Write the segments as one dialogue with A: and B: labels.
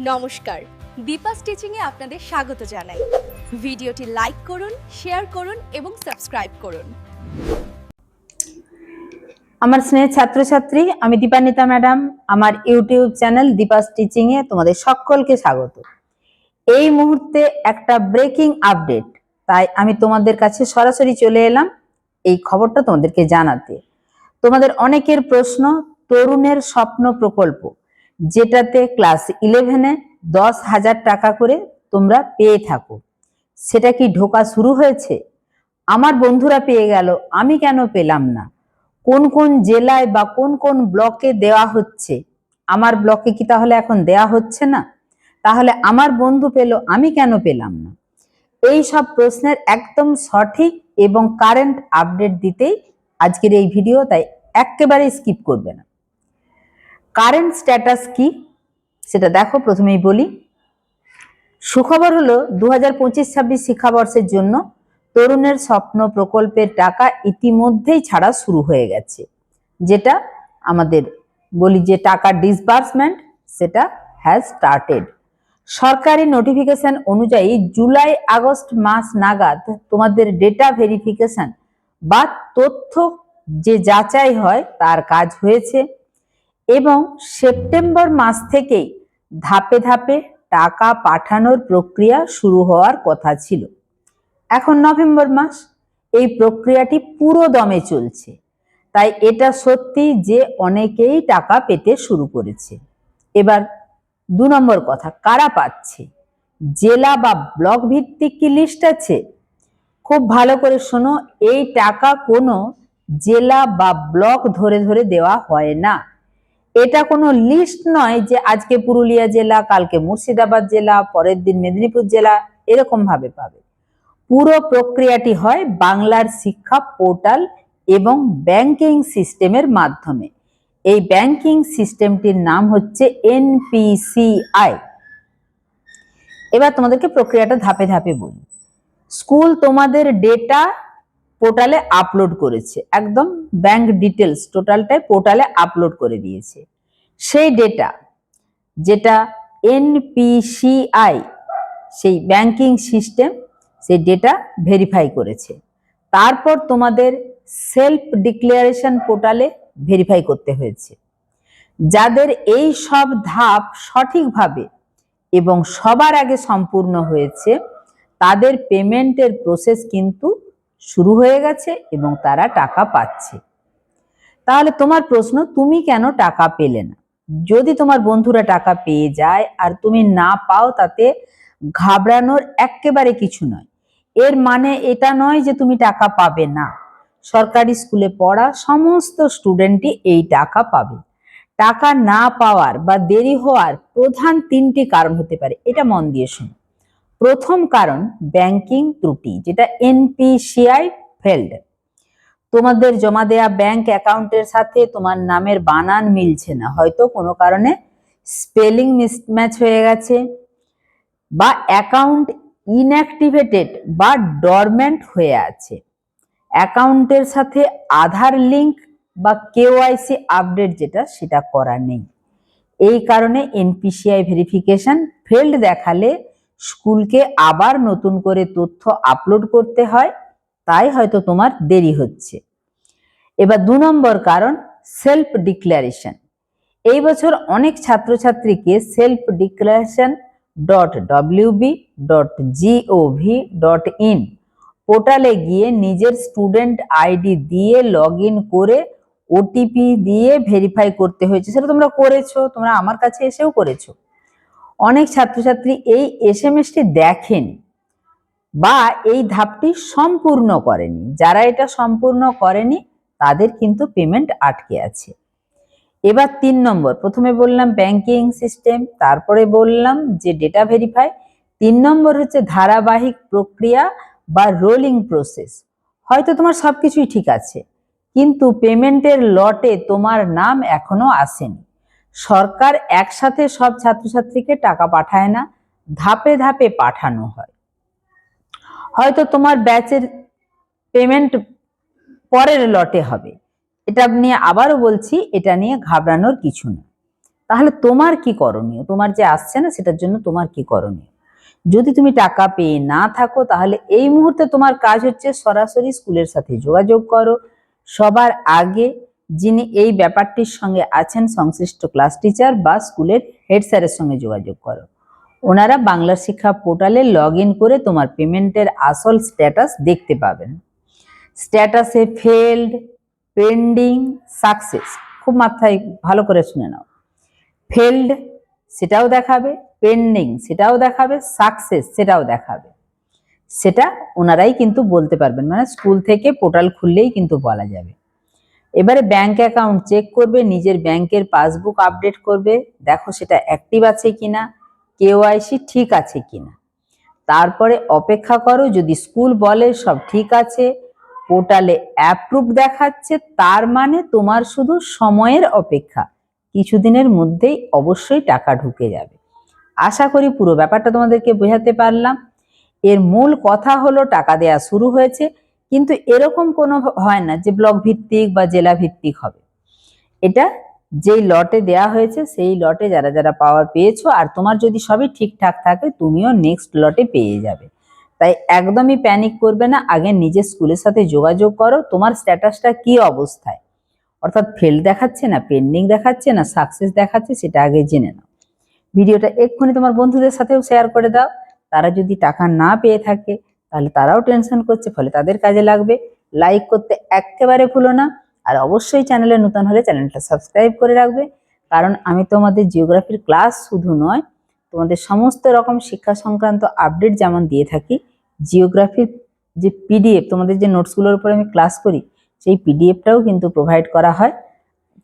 A: নমস্কার। দীপা স্টিচিংয়ে আপনাদের স্বাগত জানাই। ভিডিওটি লাইক করুন, শেয়ার করুন এবং সাবস্ক্রাইব করুন।
B: আমার স্নেহের ছাত্রছাত্রী, আমি দীপান্বিতা ম্যাডাম। আমার ইউটিউব চ্যানেল দীপা স্টিচিং এ তোমাদের সকলকে স্বাগত। এই মুহূর্তে একটা ব্রেকিং আপডেট, তাই আমি তোমাদের কাছে সরাসরি চলে এলাম। এই খবরটা তোমাদেরকে জানাতে। তোমাদের অনেকের প্রশ্ন, তরুণের স্বপ্ন প্রকল্প। যেটাতে ক্লাস ইলেভেনে দশ হাজার টাকা করে তোমরা পেয়ে থাকো। সেটা কি ঢোকা শুরু হয়েছে? আমার বন্ধুরা পেয়ে গেল, আমি কেন পেলাম না? কোন কোন জেলায় বা কোন কোন ব্লকে দেওয়া হচ্ছে? আমার ব্লকে কি তাহলে এখন দেওয়া হচ্ছে না? তাহলে আমার বন্ধু পেল, আমি কেন পেলাম না? এই সব প্রশ্নের একদম সঠিক এবং কারেন্ট আপডেট দিতেই আজকের এই ভিডিও, তাই একেবারে স্কিপ করবে না। কারেন্ট স্ট্যাটাস কি? সেটা দেখো, প্রথমেই বলি। সুখবর হলো দু হাজার পঁচিশ, ছাব্বিশ শিক্ষাবর্ষের জন্য তরুণের স্বপ্ন প্রকল্পের টাকা ইতিমধ্যেই ছাড়া শুরু হয়ে গেছে। যেটা আমাদের বলি যে টাকার ডিসবার্সমেন্ট সেটা হ্যাজ স্টার্টেড সরকারি নোটিফিকেশন অনুযায়ী জুলাই, আগস্ট মাস নাগাদ তোমাদের ডেটা ভেরিফিকেশন বা তথ্য যে যাচাই হয়, তার কাজ হয়েছে। এবং সেপ্টেম্বর মাস থেকেই ধাপে ধাপে টাকা পাঠানোর প্রক্রিয়া শুরু হওয়ার কথা ছিল। এখন নভেম্বর মাস, এই প্রক্রিয়াটি পুরো দমে চলছে। তাই এটা সত্যি যে অনেকেই টাকা পেতে শুরু করেছে। এবার দু নম্বর কথা, কারা পাচ্ছে? জেলা বা ব্লক ভিত্তিক কি লিস্ট আছে? খুব ভালো করে শোনো, এই টাকা কোনো জেলা বা ব্লক ধরে ধরে দেওয়া হয় না। এটা কোনো লিস্ট নয় যে আজকে পুরুলিয়া জেলা, কালকে মুর্শিদাবাদ জেলা, পরের দিন মেদিনীপুর জেলা এরকম ভাবে পাবে। পুরো প্রক্রিয়াটি হয় বাংলার শিক্ষা পোর্টাল এবং ব্যাংকিং সিস্টেমের মাধ্যমে। এই ব্যাংকিং সিস্টেমটির নাম হচ্ছে এনপিসিআই। এবার তোমাদেরকে প্রক্রিয়াটা ধাপে ধাপে বলি। স্কুল তোমাদের ডেটা পোর্টালে আপলোড করেছে। একদম ব্যাংক ডিটেলস টোটালটাই পোর্টালে আপলোড করে দিয়েছে। সেই ডেটা যেটা এনপিসিআই সেই ব্যাংকিং সিস্টেম সেই ডেটা ভেরিফাই করেছে। তারপর তোমাদের সেলফ ডিক্লারেশন পোর্টালে ভেরিফাই করতে হয়েছে। যাদের এই সব ধাপ সঠিকভাবে এবং সবার আগে সম্পূর্ণ হয়েছে, তাদের পেমেন্টের প্রসেস কিন্তু শুরু হয়ে গেছে এবং তারা টাকা পাচ্ছে। তাহলে তোমার প্রশ্ন, তুমি কেন টাকা পেলে না? যদি তোমার বন্ধুরা টাকা পেয়ে যায় আর তুমি না পাও, তাতে ঘাবড়ানোর একেবারে কিছু নয়। এর মানে এটা নয় যে তুমি টাকা পাবে না। সরকারি স্কুলে পড়া সমস্ত স্টুডেন্টই এই টাকা পাবে। টাকা না পাওয়ার বা দেরি হওয়ার প্রধান তিনটি কারণ হতে পারে। এটা মন দিয়ে শুনো। প্রথম কারণ ব্যাংকিং ত্রুটি, যেটা এনপিসিআই ফেল্ড। তোমাদের জমা দেয়া ব্যাংক অ্যাকাউন্টের সাথে তোমার নামের বানান মিলছে না। হয়তো কোনো কারণে স্পেলিং মিসম্যাচ হয়ে গেছে বা অ্যাকাউন্ট ইনঅ্যাক্টিভেটেড বা ডরমেন্ট হয়ে আছে। অ্যাকাউন্টের সাথে আধার লিংক বা কেওয়াইসি আপডেট যেটা, সেটা করা নেই। এই কারণে এনপিসিআই ভেরিফিকেশন ফেল্ড দেখালে স্কুলকে আবার নতুন করে তথ্য আপলোড করতে হয়, তাই হয়তো তোমার দেরি হচ্ছে। এবার দু নম্বর কারণ সেলফ ডিক্লারেশন এই বছর অনেক ছাত্রছাত্রীকে self declaration dot WB dot GOV dot in পোর্টালে গিয়ে নিজের স্টুডেন্ট আইডি দিয়ে লগ ইন করে ওটিপি দিয়ে ভেরিফাই করতে হয়েছে। সেটা তোমরা করেছ, তোমরা আমার কাছে এসেও করেছ। অনেক ছাত্রছাত্রী এই এস এম এসটি দেখেনি বা এই ধাপটি সম্পূর্ণ করেনি। যারা এটা সম্পূর্ণ করেনি, তাদের কিন্তু পেমেন্ট আটকে আছে। এবার তিন নম্বর, প্রথমে বললাম ব্যাংকিং সিস্টেম তারপরে বললাম যে ডেটা ভেরিফাই তিন নম্বর হচ্ছে ধারাবাহিক প্রক্রিয়া বা রোলিং প্রসেস হয়তো তোমার সবকিছুই ঠিক আছে, কিন্তু পেমেন্টের লটে তোমার নাম এখনও আসেনি। সরকার একসাথে সব ছাত্রছাত্রীকে টাকা পাঠায় না, ধাপে ধাপে পাঠানো হয়। হয়তো তোমার ব্যাচের পেমেন্ট পরের লটে হবে। এটা নিয়ে আবারও বলছি, এটা নিয়ে ঘাবড়ানোর কিছু না। তাহলে তোমার কি করণীয়? তোমার যে আসছে না, সেটার জন্য তোমার কি করণীয়? যদি তুমি টাকা পেয়ে না থাকো, তাহলে এই মুহূর্তে তোমার কাজ হচ্ছে সরাসরি স্কুলের সাথে যোগাযোগ করো। সবার আগে যিনি এই ব্যাপারটির সঙ্গে আছেন সংশ্লিষ্ট ক্লাস টিচার বা স্কুলের হেড স্যারের সঙ্গে যোগাযোগ করো। ওনারা বাংলা শিক্ষা পোর্টালে লগ করে তোমার পেমেন্টের আসল স্ট্যাটাস দেখতে পাবেন। স্ট্যাটাসে ফেল্ড পেন্ডিং, সাকসেস খুব মাথায় ভালো করে শুনে নাও। ফেল্ড সেটাও দেখাবে, পেন্ডিং সেটাও দেখাবে, সাকসেস সেটাও দেখাবে। সেটা ওনারাই কিন্তু বলতে পারবেন মানে স্কুল থেকে পোর্টাল খুললেই কিন্তু বলা যাবে। এবারে ব্যাংক অ্যাকাউন্ট চেক করবে, নিজের ব্যাংকের পাসবুক আপডেট করবে, দেখো সেটা অ্যাক্টিভ আছে কিনা কেওয়াইসি ঠিক আছে কিনা। তারপরে অপেক্ষা করো, যদি স্কুল বলে সব ঠিক আছে পোর্টালে অ্যাপ্রুভ দেখাচ্ছে, তার মানে তোমার শুধু সময়ের অপেক্ষা, কিছুদিনের মধ্যেই অবশ্যই টাকা ঢুকে যাবে। আশা করি পুরো ব্যাপারটা তোমাদেরকে বোঝাতে পারলাম। এর মূল কথা হলো টাকা দেয়া শুরু হয়েছে কিন্তু এরকম কোনো হয় না যে ব্লক ভিত্তিক বা জেলা ভিত্তিক হবে। এটা যেই লটে দেয়া হয়েছে, সেই লটে যারা যারা পাওয়ার পেয়েছ আর তোমার যদি সবই ঠিকঠাক থাকে, তুমিও নেক্সট লটে পেয়ে যাবে। তাই একদমই প্যানিক করবে না, আগে নিজের স্কুলের সাথে যোগাযোগ করো, তোমার স্ট্যাটাসটা কি অবস্থায়? অর্থাৎ ফেল দেখাচ্ছে না পেন্ডিং দেখাচ্ছে না সাকসেস দেখাচ্ছে, সেটা আগে জেনে নাও। ভিডিওটা এক্ষুনি তোমার বন্ধুদের সাথেও শেয়ার করে দাও, তারা যদি টাকা না পেয়ে থাকে তাহলে তারাও টেনশন করছে, ফলে তাদের কাজে লাগবে। লাইক করতে একেবারে ভুলো না। আর অবশ্যই চ্যানেলে নতুন হলে চ্যানেলটা সাবস্ক্রাইব করে রাখবে। কারণ আমি তোমাদের জিওগ্রাফির ক্লাস শুধু নয়, তোমাদের সমস্ত রকম শিক্ষা সংক্রান্ত আপডেট যেমন দিয়ে থাকি জিওগ্রাফির যে পিডিএফ তোমাদের যে নোটসগুলোর উপর আমি ক্লাস করি, সেই পিডিএফটাও কিন্তু প্রোভাইড করা হয়।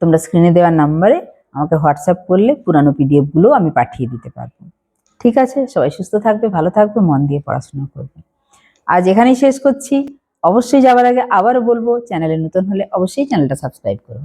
B: তোমরা স্ক্রিনে দেওয়ার নাম্বারে আমাকে হোয়াটসঅ্যাপ করলে পুরানো পিডিএফগুলো আমি পাঠিয়ে দিতে পারব। ঠিক আছে? সবাই সুস্থ থাকবে, ভালো থাকবে, মন দিয়ে পড়াশোনা করবে। আজ এখানেই শেষ করছি। অবশ্যই যাওয়ার আগে আবারও বলব, চ্যানেলে নতুন হলে অবশ্যই চ্যানেলটা সাবস্ক্রাইব করো।